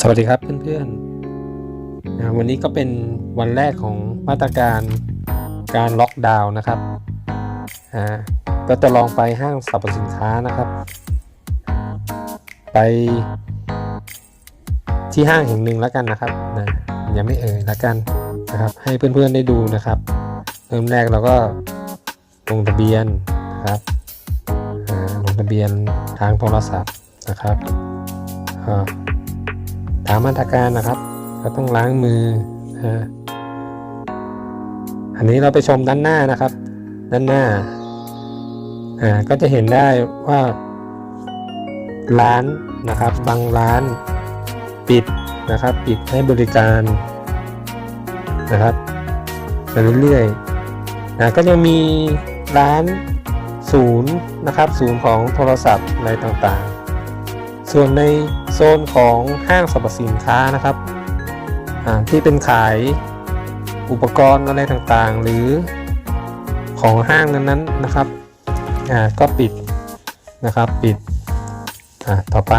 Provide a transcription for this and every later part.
สวัสดีครับเพื่อนๆนะวันนี้ก็เป็นวันแรกของมาตรการการล็อกดาวน์นะครับอ่าก็จะลองไปห้างสรรพสินค้านะครับ ไปที่ห้างแห่งหนึ่งแล้วกันนะครับนะยังไม่เอ่ยแล้วกันนะครับ ให้เพื่อนๆได้ดูนะครับ เริ่มแรกเราก็ลงทะเบียนนะครับลงทะเบียนทางโทรศัพท์นะครับอ่าตามมาตรการนะครับ ก็ต้องล้างมือนะฮะอันนี้เราไปชมด้านหน้านะครับ ด้านหน้าอ่าก็จะเห็นได้ว่า ร้านนะครับ บางร้านปิดนะครับ ปิดให้บริการนะครับไปเรื่อยๆนะก็ยังมีร้านศูนย์นะครับ ศูนย์ของโทรศัพท์อะไรต่างๆ ส่วนในโซนของห้างสรรพสินค้านะครับที่เป็นขายอุปกรณ์อะไรต่างๆ หรือของห้างนั้นๆนะครับก็ปิดนะครับปิดต่อไป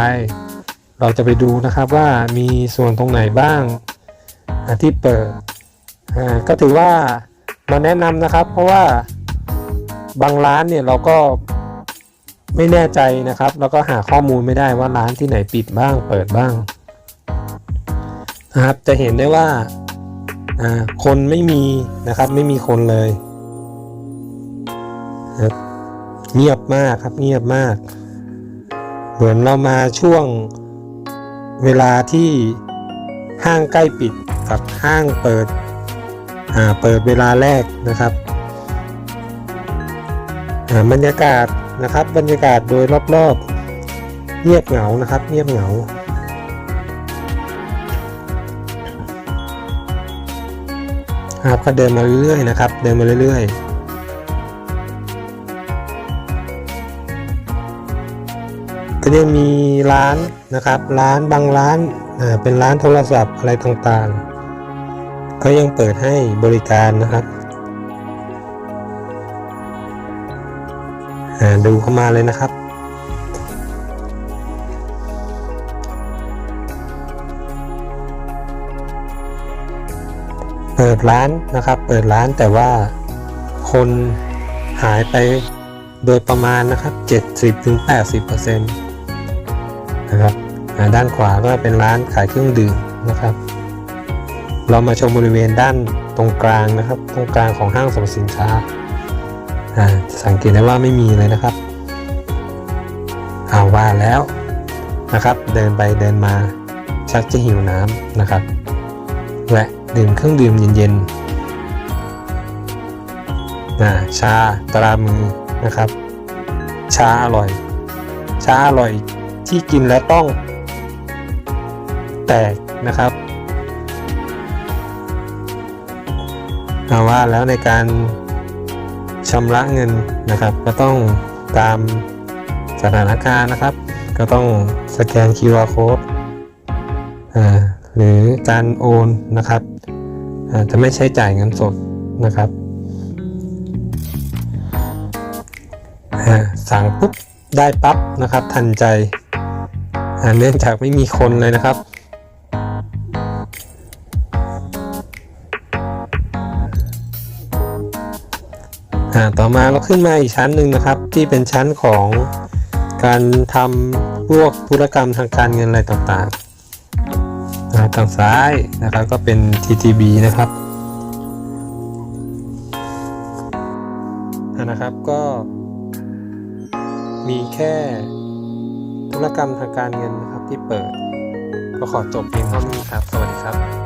เราจะไปดูนะครับว่ามีส่วนตรงไหนบ้างที่เปิดก็ถือว่ามาแนะนำนะครับ เพราะว่าบางร้านเนี่ยเราก็ ไม่แน่ใจนะครับ แล้วก็หาข้อมูลไม่ได้ว่าร้านที่ไหนปิดบ้าง เปิดบ้างนะครับจะเห็นได้ว่าคนไม่มีนะครับไม่มีคนเลยครับเงียบมากครับเงียบมาก เหมือนเรามาช่วงเวลาที่ห้างใกล้ปิดกับห้างเปิดเปิดเวลาแรกนะครับบรรยากาศ นะครับ บรรยากาศโดยรอบๆเงียบเหงานะครับ เงียบเหงาครับก็เดินมาเรื่อยๆนะครับ เดินมาเรื่อยๆก็ยังมีร้านนะครับ ร้านบางร้านเป็นร้านโทรศัพท์อะไรต่างๆ ก็ยังเปิดให้บริการนะครับ ดูเข้ามาเลยนะครับ เปิดร้านนะครับ เปิดร้านแต่ว่าคนหายไปโดยประมาณนะครับ 70-80%นะครับด้านขวาก็เป็นร้านขายเครื่องดื่มนะครับ เรามาชมบริเวณด้านตรงกลางนะครับ ตรงกลางของห้างสรรพสินค้า สังเกตได้ว่าไม่มีเลยนะครับเอาว่าแล้วนะครับ เดินไปเดินมาชักจะหิวน้ำนะครับแวะดื่มเครื่องดื่มเย็นๆนะชาตรามือนะครับ ชาอร่อย ชาอร่อยที่กินแล้วต้อง แตกนะครับเอาว่าแล้วในการ ชำระเงินนะครับ ก็ต้องตามสถานการณ์นะครับ ก็ต้องสแกน QR code หรือการโอนนะครับจะไม่ใช้จ่ายเงินสดนะครับ สั่งปุ๊บได้ปั๊บนะครับทันใจ เนื่องจากไม่มีคนเลยนะครับ ต่อมาเราขึ้นมาอีกชั้นหนึ่งนะครับ ที่เป็นชั้นของการทำพวกธุรกรรมทางการเงินอะไรต่างๆนะทางซ้ายนะครับก็เป็น TTB นะครับนะครับก็มีแค่ธุรกรรมทางการเงินนะครับที่เปิด ก็ขอจบเพียงเท่านี้ครับ สวัสดีครับ